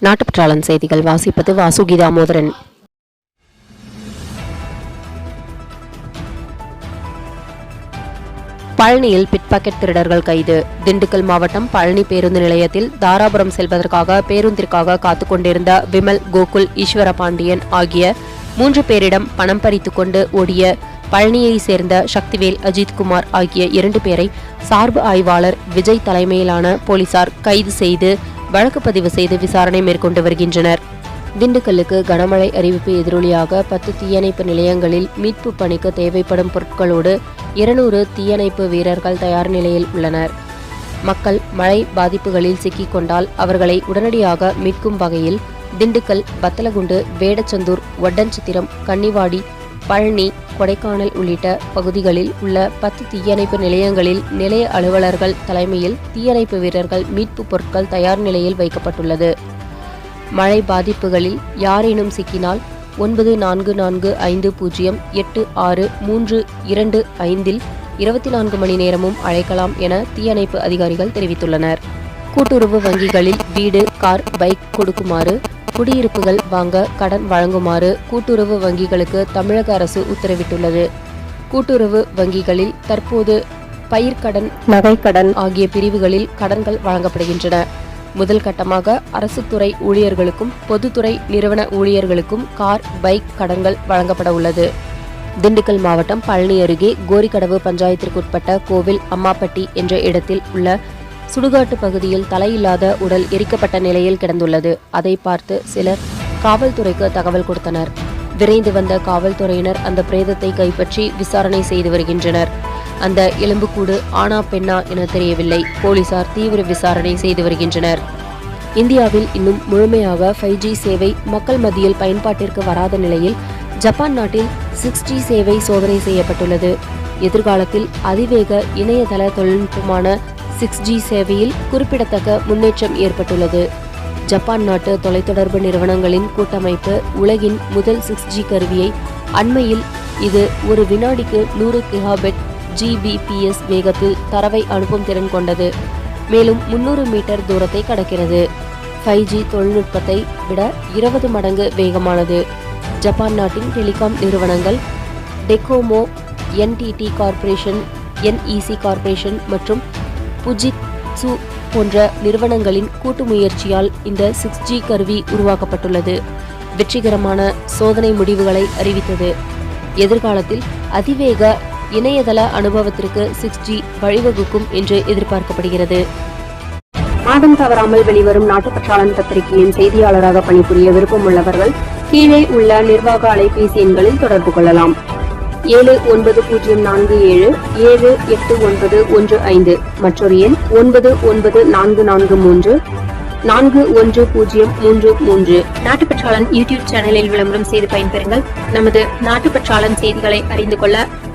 நாட்டுப்பற்றாளன் செய்திகள் வாசிப்பது வாசுகி தாமோதரன் பழனியில் பிட்பாக்கெட் திருடர்கள் கைது. திண்டுக்கல் மாவட்டம் பழனி பேருந்து நிலையத்தில் தாராபுரம் செல்வதற்காக பேருந்திற்காக காத்துக் கொண்டிருந்த விமல் கோகுல் ஈஸ்வர பாண்டியன் ஆகிய மூன்று பேரிடம் பணம் பறித்து கொண்டு ஓடிய பழனியை சேர்ந்த சக்திவேல் அஜித்குமார் ஆகிய இரண்டு பேரை சார்பு ஆய்வாளர் விஜய் தலைமையிலான போலீசார் கைது செய்து வழக்கு பதிவு செய்து விசாரணை மேற்கொண்டு வருகின்றனர். திண்டுக்கல்லுக்கு கனமழை அறிவிப்பு எதிரொலியாக பத்து தீயணைப்பு நிலையங்களில் மீட்பு பணிக்கு தேவைப்படும் பொருட்களோடு இருநூறு தீயணைப்பு வீரர்கள் தயார் நிலையில் உள்ளனர். மக்கள் மழை பாதிப்புகளில் சிக்கிக் கொண்டால் அவர்களை உடனடியாக மீட்கும் வகையில் திண்டுக்கல் பத்தலகுண்டு வேடச்சந்தூர் ஒட்டன்சித்திரம் கன்னிவாடி பழனி கொடைக்கானல் உள்ளிட்ட பகுதிகளில் உள்ள பத்து தீயணைப்பு நிலையங்களில் நிலைய அலுவலர்கள் தலைமையில் தீயணைப்பு வீரர்கள் மீட்பு பொருட்கள் தயார் நிலையில் வைக்கப்பட்டுள்ளது. மழை பாதிப்புகளில் யாரேனும் சிக்கினால் ஒன்பது நான்கு நான்கு ஐந்து பூஜ்ஜியம் எட்டு ஆறு மூன்று இரண்டு ஐந்தில் இருபத்தி நான்கு மணி நேரமும் அழைக்கலாம் என தீயணைப்பு அதிகாரிகள் தெரிவித்துள்ளனர். கூட்டுறவு வங்கிகளில் வீடு கார் பைக் கொடுக்குமாறு குடியிருப்புகள் வாங்க கடன் வழங்குமாறு கூட்டுறவு வங்கிகளுக்கு தமிழக அரசு உத்தரவிட்டுள்ளது. கூட்டுறவு வங்கிகளில் தற்போது பயிர்க்கடன் நகைக்கடன் ஆகிய பிரிவுகளில் கடன்கள் வழங்கப்படுகின்றன. முதல் கட்டமாக அரசு துறை ஊழியர்களுக்கும் பொதுத்துறை நிறுவன ஊழியர்களுக்கும் கார் பைக் கடன்கள் வழங்கப்பட உள்ளது. திண்டுக்கல் மாவட்டம் பழனி அருகே கோரிக்கடவு பஞ்சாயத்திற்குட்பட்ட கோவில் அம்மாப்பட்டி என்ற இடத்தில் உள்ள சுடுகாட்டு பகுதியில் தலையில்லாத உடல் எரிக்கப்பட்ட நிலையில் கிடந்துள்ளது. அதை பார்த்து சிலர் காவல்துறைக்கு தகவல் கொடுத்தனர். விரைந்து வந்த காவல்துறையினர் அந்த பிரேதத்தை கைப்பற்றி விசாரணை செய்து வருகின்றனர். அந்த எலும்புக்கூடு ஆனா பெண்ணா என தெரியவில்லை. போலீசார் தீவிர விசாரணை செய்து வருகின்றனர். இந்தியாவில் இன்னும் முழுமையாக ஃபைவ் ஜி சேவை மக்கள் மத்தியில் பயன்பாட்டிற்கு வராத நிலையில் ஜப்பான் நாட்டில் சிக்ஸ் ஜி சேவை சோதனை செய்யப்பட்டுள்ளது. எதிர்காலத்தில் அதிவேக இணையதள தொழில்நுட்பமான சிக்ஸ் ஜி சேவையில் குறிப்பிடத்தக்க முன்னேற்றம் ஏற்பட்டுள்ளது. ஜப்பான் நாட்டு தொலைத்தொடர்பு நிறுவனங்களின் கூட்டமைப்பு உலகின் முதல் சிக்ஸ் ஜி கருவியை அண்மையில் இது ஒரு வினாடிக்கு நூறு கிகாபெட் ஜிபிபிஎஸ் வேகத்தில் தரவை அனுப்பும் திறன் கொண்டது. மேலும் முன்னூறு மீட்டர் தூரத்தை கடக்கிறது. ஃபைவ் ஜி தொழில்நுட்பத்தை விட இருபது மடங்கு வேகமானது. ஜப்பான் நாட்டின் டெலிகாம் நிறுவனங்கள் Docomo NTT Corporation NEC Corporation மற்றும் புஜிட்சு போன்ற நிறுவனங்களின் கூட்டு முயற்சியால் இந்த சிக்ஸ் ஜி கருவி உருவாக்கப்பட்டுள்ளது. வெற்றிகரமான சோதனை முடிவுகளை அறிவித்தது. எதிர்காலத்தில் அதிவேக இணையதள அனுபவத்திற்கு சிக்ஸ் ஜி வழிவகுக்கும் என்று எதிர்பார்க்கப்படுகிறது. மாதம் தவறாமல் வெளிவரும் நாட்டுப்பற்றாளன் பத்திரிகையின் செய்தியாளராக பணிபுரிய விருப்பம் உள்ளவர்கள் கீழே உள்ள நிர்வாக அலைபேசி எண்களில் தொடர்பு கொள்ளலாம். ஏழு ஒன்பது பூஜ்ஜியம் நான்கு ஏழு ஏழு எட்டு ஒன்பது ஒன்று ஐந்து மற்றொரு எண் ஒன்பது ஒன்பது நான்கு நான்கு மூன்று நான்கு ஒன்று பூஜ்ஜியம் மூன்று மூன்று. நாட்டுப்பற்றாளன் யூடியூப் சேனலில் விளம்பரம் செய்து பயன்பெறுங்கள். நமது நாட்டுப்பற்றாளன் செய்திகளை அறிந்து கொள்ள